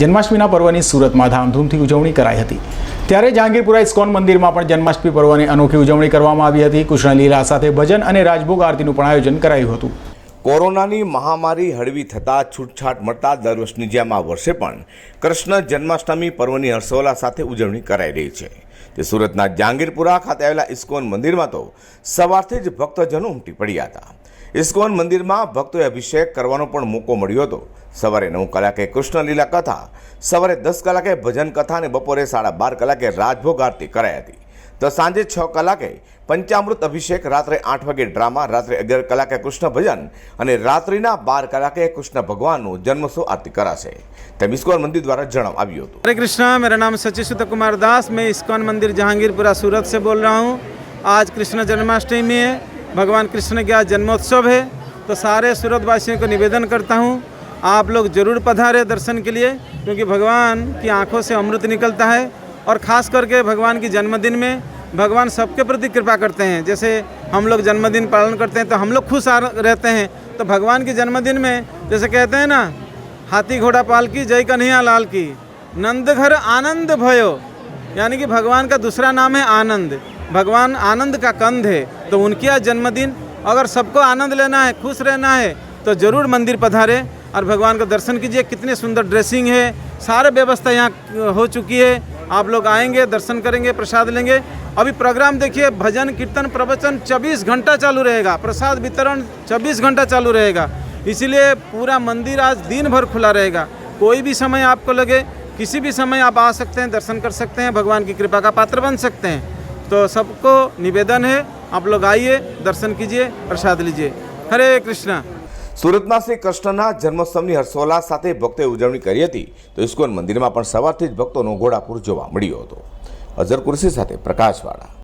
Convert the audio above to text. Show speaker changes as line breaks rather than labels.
જન્માષ્ટમીના પર્વની સુરતમાં ધામધૂમથી ઉજવણી કરાઈ હતી. ત્યારે જહાંગીરપુરા ઇસ્કોન મંદિરમાં પણ જન્માષ્ટમી પર્વની અનોખી ઉજવણી કરવામાં આવી હતી. કૃષ્ણલીલા સાથે ભજન અને રાજભોગ આરતીનું પણ આયોજન કરાયું હતું.
કોરોનાની મહામારી હળવી થતાં છૂટછાટ મળતા દર વર્ષની જેમ આ વર્ષે પણ કૃષ્ણ જન્માષ્ટમી પર્વની હર્ષોલ્લા સાથે ઉજવણી કરાઈ રહી છે. તે સુરતના જહાંગીરપુરા ખાતે આવેલા ઇસ્કોન મંદિરમાં તો સવારથી જ ભક્તજનો ઉમટી પડ્યા હતા. ઇસ્કોન મંદિરમાં ભક્તોએ અભિષેક કરવાનો પણ મોકો મળ્યો હતો. સવારે નવ કલાકે કૃષ્ણલીલા કથા, સવારે દસ કલાકે ભજન કથા અને બપોરે સાડા બાર કલાકે રાજભોગ આરતી કરાઈ હતી. તો સાંજે છ કલાકે પંચામૃત અભિષેક રાત્રે આઠ વાગે ડ્રામા રાત્રે અગિયાર કલાકે કૃષ્ણ ભજન અને રાત્રિના બાર કલાકે કૃષ્ણ ભગવાનનું જન્મોત્સવ આરતી કરાશે તેમ ઇસ્કોન મંદિર દ્વારા જણાવ આવ્યું હતું
हरे कृष्णा मेरा नाम सचिव सुत कुमार दास मैं इस्कॉन मंदिर जहांगीरपुरा सूरत से बोल रहा हूँ आज कृष्ण जन्माष्टमी है भगवान कृष्ण का आज जन्मोत्सव है तो सारे सूरत वासियों को निवेदन करता हूँ आप लोग जरूर पधारे दर्शन के लिए क्योंकि भगवान की आंखों से अमृत निकलता है और ख़ास करके भगवान की जन्मदिन में भगवान सबके प्रति कृपा करते हैं। जैसे हम लोग जन्मदिन पालन करते हैं तो हम लोग खुश आ रहते हैं। तो भगवान के जन्मदिन में जैसे कहते हैं ना, हाथी घोड़ा पाल की, जय कन्हैया लाल की नंद घर आनंद भयो। यानी कि भगवान का दूसरा नाम है आनंद। भगवान आनंद का कंध है तो उनकी आज जन्मदिन। अगर सबको आनंद लेना है, खुश रहना है तो ज़रूर मंदिर पधारे और भगवान का दर्शन कीजिए। कितनी सुंदर ड्रेसिंग है, सारे व्यवस्था यहाँ हो चुकी है। आप लोग आएँगे, दर्शन करेंगे, प्रसाद लेंगे। अभी प्रोग्राम देखिए, भजन, कीर्तन, प्रवचन 24 घंटा चालू रहेगा। प्रसाद वितरण 24 घंटा चालू रहेगा। इसीलिए पूरा मंदिर आज दिन भर खुला रहेगा। कोई भी समय आपको लगे, किसी भी समय आप आ सकते हैं, दर्शन कर सकते हैं, भगवान की कृपा का पात्र बन सकते हैं। तो सबको निवेदन है, आप लोग आइए, दर्शन कीजिए, प्रसाद लीजिए। हरे कृष्णा।
સુરતમાં શ્રી કૃષ્ણના જન્મોત્સવની હર્ષોલ્લાસ સાથે ભક્તોએ ઉજવણી કરી હતી તો ઇસ્કોન મંદિરમાં પણ સવારથી જ ભક્તોનો ઘોડાપુર જોવા મળ્યો હતો. અઝર કુરશી સાથે પ્રકાશવાળા